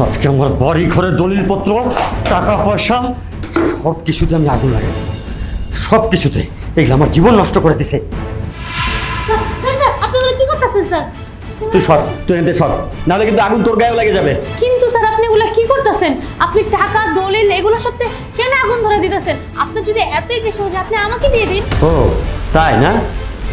আজকে আমার বাড়ি ঘরে দলিলপত্র টাকা পয়সা সব কিছুতে আমি আগুন লাগাই সব কিছুতে। এগুলো আমার জীবন নষ্ট করে দিছে। আপনি তুই সর তুই এতে সর। নাহলে কিন্তু আগুন তোর গায়েও লেগে যাবে। কিন্তু স্যার আপনি এগুলো কি করতেছেন? আপনি টাকা দলিল এগুলো সবতে কেন আগুন ধরে দিতেছেন? আপনার যদি এতই বেশি হচ্ছে আপনি আমাকে দিয়ে দিন। ও তাই না?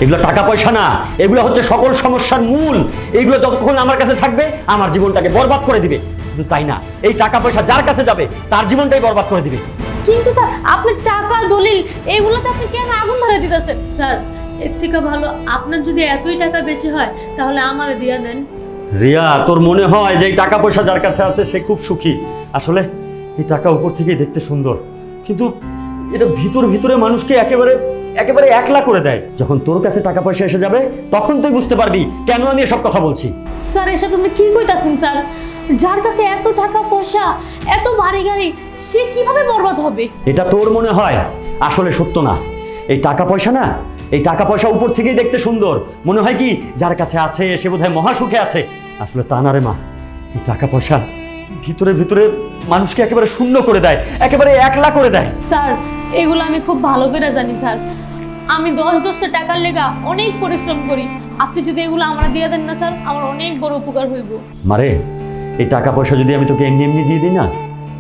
এগুলো টাকা পয়সা না। এগুলো হচ্ছে সকল সমস্যার মূল। এগুলো যতক্ষণ আমার কাছে থাকবে আমার জীবনটাকে বরবাদ করে দিবে। শুধু তাই না এই টাকা পয়সা যার কাছে যাবে তার জীবনটাই বরবাদ করে দিবে। কিন্তু স্যার আপনার টাকা দলিল এগুলোতে আপনি কেন আগুন ধরে দিতেছেন? স্যার এর থেকে ভালো আপনার যদি এতই টাকা বেশি হয় তাহলে আমারে দিয়ে দেন। রিয়া তোর মনে হয় যে এই টাকা পয়সা যার কাছে আছে সে খুব সুখী? আসলে এই টাকা উপর থেকেই দেখতে সুন্দর। কিন্তু এটা ভিতর ভিতরে মানুষকে একেবারে একেবারে একলা করে দেয়। যখন তোর কাছে টাকা পয়সা এসে যাবে তখন তুই বুঝতে পারবি কেন আমি এসব কথা বলছি। স্যার এসব আপনি কি কইতাছেন স্যার? যার কাছে এত টাকা পয়সা এত বাড়ি গাড়ি সে কীভাবে বরবাদ হবে? এটা তোর মনে হয়? আসলে সত্য না। এই টাকা পয়সা না এই টাকা পয়সা উপর থেকেই দেখতে সুন্দর। মনে হয় কি যার কাছে আছে সে বোধহয় মহাসুখে আছে। আসলে তা না রে মা। এই টাকা পয়সা ভিতরে ভিতরে মানুষকে একেবারে শূন্য করে দেয় একেবারে একলা করে দেয়। স্যার এগুলো আমি খুব ভালো করে জানি স্যার। আমি দশ দশটা টাকার লেগা অনেক পরিশ্রম করি। আপনি যদি এগুলো আমরা দিয়ে দেন না স্যার আমার অনেক বড় উপকার হইব। মারে এই টাকা পয়সা যদি আমি তোকে এমনি এমনি দিয়ে দিই না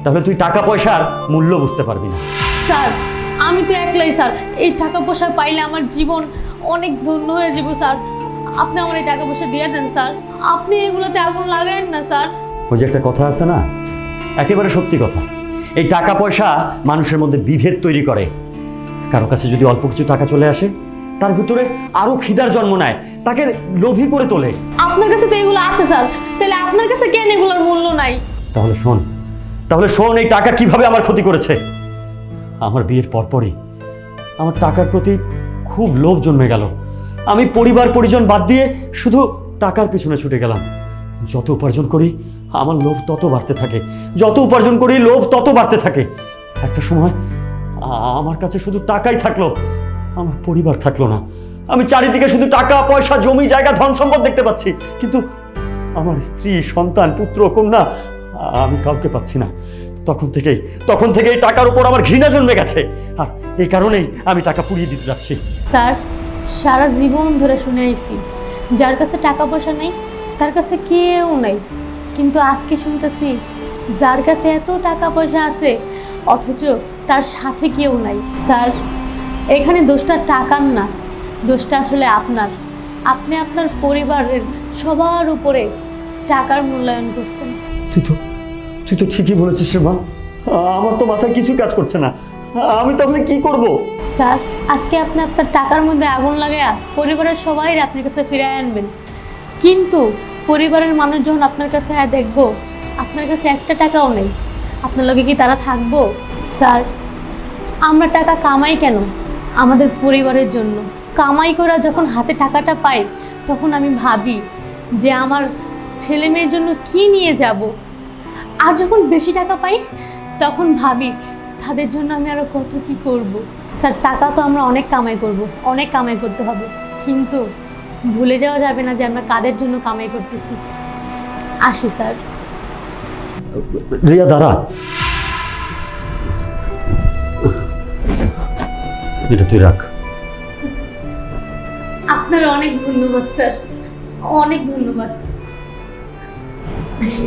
তাহলে তুই টাকা পয়সার মূল্য বুঝতে পারবি না। স্যার আমি তো একলাই স্যার। এই টাকা পয়সা পাইলে আমার জীবন অনেক ধন্য হয়ে যাব স্যার। আপনি আমার এই টাকা পয়সা দিয়ে দেন স্যার। আপনি এগুলোতে আগুন লাগায়েন না স্যার। ওই যে একটা কথা আছে না? একেবারে সত্যি কথা। এই টাকা পয়সা মানুষের মধ্যে বিভেদ তৈরি করে। কারও কাছে যদি অল্প কিছু টাকা চলে আসে তার ভিতরে আরও খিদার জন্ম নেয় তাকে লোভী করে তোলে। আপনার কাছে তো এগুলো আছে স্যার। তাহলে আপনার কাছে কেন তাহলে শোন। তাহলে শোন, এই টাকা কীভাবে আমার ক্ষতি করেছে? আমার বিয়ের পরপরই আমার টাকার প্রতি খুব লোভ জন্মে গেল। আমি পরিবার, পরিজন বাদ দিয়ে শুধু টাকার পিছনে ছুটে গেলাম। যত উপার্জন করি, আমার লোভ তত বাড়তে থাকে। যত উপার্জন করি, লোভ তত বাড়তে থাকে। একটা সময় আমার কাছে শুধু টাকাই থাকল, আমার পরিবার থাকল না। আমি চারিদিকে শুধু টাকা, পয়সা, জমি, জায়গা ধন সম্পদ দেখতে পাচ্ছি। কিন্তু আমার স্ত্রী, সন্তান, পুত্র, কন্যা আমি কাউকে পাচ্ছি না। তখন থেকেই তখন থেকেই টাকার উপর আমার ঘৃণা জন্মে গেছে। আর এই কারণেই আমি টাকা পুড়িয়ে দিতে যাচ্ছি। স্যার সারা জীবন ধরে শুনে আইছি যার কাছে টাকা পয়সা নেই তার কাছে কেউ নাই। কিন্তু আজকে শুনতেছি যার কাছে এত টাকা পয়সা আছে অথচ তার সাথে কেউ নাই। স্যার এখানে দোষটা টাকার না দোষটা আসলে আপনার। আপনি আপনার পরিবারের সবার উপরে টাকার মূল্যায়ন করছেন। তুই তো তুই তো ঠিকই বলেছিস রে মা। আমার তো মাথায় কিছু কাজ করছে না। আমি তাহলে কি করব? স্যার, আজকে আপনি আপনার টাকার মধ্যে আগুন লাগায়া পরিবারের সবাই আপনার কাছে ফিরে আনবেন। কিন্তু পরিবারের মানুষ যখন আপনার কাছে আয় দেখব, আপনার কাছে একটা টাকাও নেই। আপনার লগে কি তারা থাকব? স্যার, আমরা টাকা কামাই কেন? আমাদের পরিবারের জন্য। কামাই করা যখন হাতে টাকাটা পাই, তখন আমি ভাবি যে আমার ছেলে মেয়ের জন্য কি নিয়ে যাব? আর যখন বেশি টাকা পাই তখন ভাবি তাদের জন্য আমি আরও কত কি করব। স্যার টাকা তো আমরা অনেক কামাই করব অনেক কামাই করতে হবে। কিন্তু ভুলে যাওয়া যাবে না যে আমরা কাদের জন্য কামাই করতেছি। আসি স্যার। রিয়া দাঁড়া। এটা তুই রাখ। আপনার অনেক ধন্যবাদ স্যার। অনেক ধন্যবাদ। আসি।